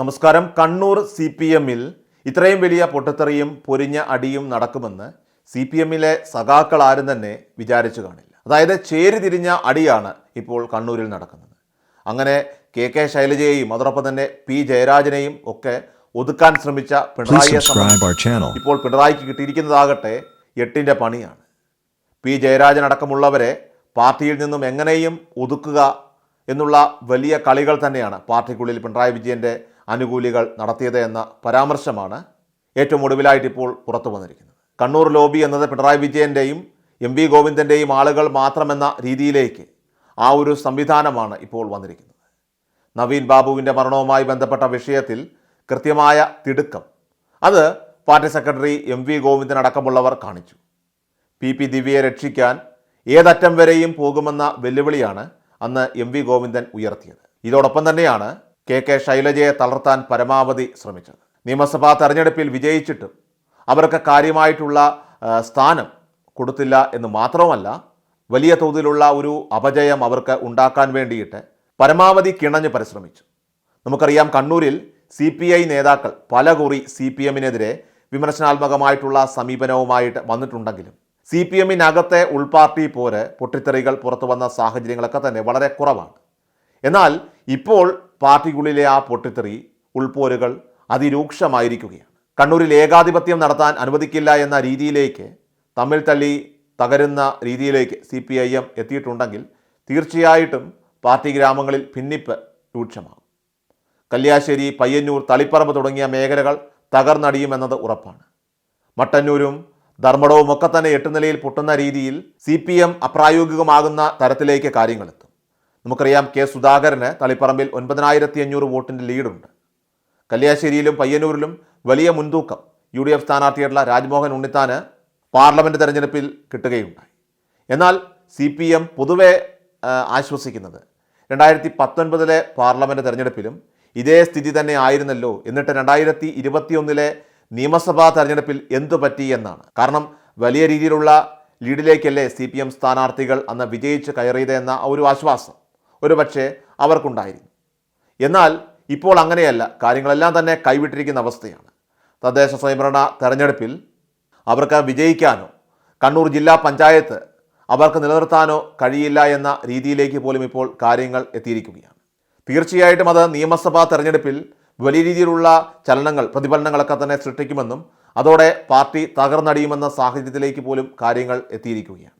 നമസ്കാരം. Kannur C P എമ്മിൽ ഇത്രയും വലിയ പൊട്ടിത്തെറിയും പൊരിഞ്ഞ അടിയും നടക്കുമെന്ന് സി പി എമ്മിലെ സഖാക്കൾ ആരും തന്നെ വിചാരിച്ചു കാണില്ല. അതായത് ചേരിതിരിഞ്ഞ അടിയാണ് ഇപ്പോൾ കണ്ണൂരിൽ നടക്കുന്നത്. അങ്ങനെ കെ കെ ശൈലജയെയും അതോടൊപ്പം തന്നെ പി ജയരാജനെയും ഒക്കെ ഒതുക്കാൻ ശ്രമിച്ച പിണറായിയെ. ഇപ്പോൾ പിണറായിക്ക് കിട്ടിയിരിക്കുന്നതാകട്ടെ എട്ടിന്റെ പണിയാണ്. പി ജയരാജൻ അടക്കമുള്ളവരെ പാർട്ടിയിൽ നിന്നും എങ്ങനെയും ഒതുക്കുക എന്നുള്ള വലിയ കളികൾ തന്നെയാണ് പാർട്ടിക്കുള്ളിൽ പിണറായി വിജയന്റെ അനുകൂലികൾ നടത്തിയത് എന്ന പരാമർശമാണ് ഏറ്റവും ഒടുവിലായിട്ട് ഇപ്പോൾ പുറത്തു വന്നിരിക്കുന്നത്. കണ്ണൂർ ലോബി എന്നത് പിണറായി വിജയന്റെയും എം വി ഗോവിന്ദന്റെയും ആളുകൾ മാത്രമെന്ന രീതിയിലേക്ക് ആ ഒരു സംവിധാനമാണ് ഇപ്പോൾ വന്നിരിക്കുന്നത്. നവീൻ ബാബുവിന്റെ മരണവുമായി ബന്ധപ്പെട്ട വിഷയത്തിൽ കൃത്യമായ തിടുക്കം അത് പാർട്ടി സെക്രട്ടറി എം വി ഗോവിന്ദനടക്കമുള്ളവർ കാണിച്ചു. പി പി ദിവ്യയെ രക്ഷിക്കാൻ ഏതറ്റം വരെയും പോകുമെന്ന വെല്ലുവിളിയാണ് അന്ന് എം വി ഗോവിന്ദൻ ഉയർത്തിയത്. ഇതോടൊപ്പം തന്നെയാണ് കെ കെ ശൈലജയെ തളർത്താൻ പരമാവധി ശ്രമിച്ചത്. നിയമസഭാ തെരഞ്ഞെടുപ്പിൽ വിജയിച്ചിട്ടും അവർക്ക് കാര്യമായിട്ടുള്ള സ്ഥാനം കൊടുത്തില്ല എന്ന് മാത്രവുമല്ല വലിയ തോതിലുള്ള ഒരു അപജയം അവർക്ക് ഉണ്ടാക്കാൻ വേണ്ടിയിട്ട് പരമാവധി കിണഞ്ഞ് പരിശ്രമിച്ചു. നമുക്കറിയാം കണ്ണൂരിൽ സി പി ഐ നേതാക്കൾ പല കുറി സി പി എമ്മിനെതിരെ വിമർശനാത്മകമായിട്ടുള്ള സമീപനവുമായിട്ട് വന്നിട്ടുണ്ടെങ്കിലും സി പി എമ്മിനകത്തെ ഉൾപാർട്ടി പോര് പൊട്ടിത്തെറികൾ പുറത്തു വന്ന സാഹചര്യങ്ങളൊക്കെ തന്നെ വളരെ കുറവാണ്. എന്നാൽ ഇപ്പോൾ പാർട്ടിക്കുള്ളിലെ ആ പൊട്ടിത്തെറി ഉൾപോരുകൾ അതിരൂക്ഷമായിരിക്കുകയാണ്. കണ്ണൂരിൽ ഏകാധിപത്യം നടത്താൻ അനുവദിക്കില്ല എന്ന രീതിയിലേക്ക് തമ്മിൽ തള്ളി തകരുന്ന രീതിയിലേക്ക് സി പി ഐ എം എത്തിയിട്ടുണ്ടെങ്കിൽ തീർച്ചയായിട്ടും പാർട്ടി ഗ്രാമങ്ങളിൽ ഭിന്നിപ്പ് രൂക്ഷമാകും. കല്യാശ്ശേരി പയ്യന്നൂർ തളിപ്പറമ്പ് തുടങ്ങിയ മേഖലകൾ തകർന്നടിയുമെന്നത് ഉറപ്പാണ്. മട്ടന്നൂരും ധർമ്മടവും ഒക്കെ തന്നെ എട്ടുനിലയിൽ പൊട്ടുന്ന രീതിയിൽ സി പി എം അപ്രായോഗികമാകുന്ന തരത്തിലേക്ക് കാര്യങ്ങളെത്തും നമുക്കറിയാം കെ സുധാകരന് തളിപ്പറമ്പിൽ ഒൻപതിനായിരത്തി അഞ്ഞൂറ് വോട്ടിന്റെ ലീഡുണ്ട്. കല്യാശ്ശേരിയിലും പയ്യന്നൂരിലും വലിയ മുൻതൂക്കം യു ഡി എഫ് സ്ഥാനാർത്ഥിയായിട്ടുള്ള രാജ്മോഹൻ ഉണ്ണിത്താന് പാർലമെന്റ് തെരഞ്ഞെടുപ്പിൽ കിട്ടുകയുണ്ടായി. എന്നാൽ സി പി എം പൊതുവെ ആശ്വസിക്കുന്നത് രണ്ടായിരത്തി പത്തൊൻപതിലെ പാർലമെന്റ് തെരഞ്ഞെടുപ്പിലും ഇതേ സ്ഥിതി തന്നെ ആയിരുന്നല്ലോ എന്നിട്ട് രണ്ടായിരത്തി ഇരുപത്തിയൊന്നിലെ നിയമസഭാ തെരഞ്ഞെടുപ്പിൽ എന്തു പറ്റി എന്നാണ്. കാരണം വലിയ രീതിയിലുള്ള ലീഡിലേക്കല്ലേ സി പി എം സ്ഥാനാർത്ഥികൾ അന്ന് വിജയിച്ച് കയറിയത് എന്ന ഒരു ആശ്വാസം. ഒരു പക്ഷേ അവർക്കുണ്ടായിരുന്നു. എന്നാൽ ഇപ്പോൾ അങ്ങനെയല്ല. കാര്യങ്ങളെല്ലാം തന്നെ കൈവിട്ടിരിക്കുന്ന അവസ്ഥയാണ്. തദ്ദേശ സ്വയംഭരണ തെരഞ്ഞെടുപ്പിൽ അവർക്ക് വിജയിക്കാനോ കണ്ണൂർ ജില്ലാ പഞ്ചായത്ത് അവർക്ക് നിലനിർത്താനോ കഴിയില്ല എന്ന രീതിയിലേക്ക് പോലും ഇപ്പോൾ കാര്യങ്ങൾ എത്തിയിരിക്കുകയാണ്. തീർച്ചയായിട്ടും അത് നിയമസഭാ തെരഞ്ഞെടുപ്പിൽ വലിയ രീതിയിലുള്ള ചലനങ്ങൾ പ്രതിഫലനങ്ങളൊക്കെ തന്നെ സൃഷ്ടിക്കുമെന്നും അതോടെ പാർട്ടി തകർന്നടിയുമെന്ന സാഹചര്യത്തിലേക്ക് പോലും കാര്യങ്ങൾ എത്തിയിരിക്കുകയാണ്.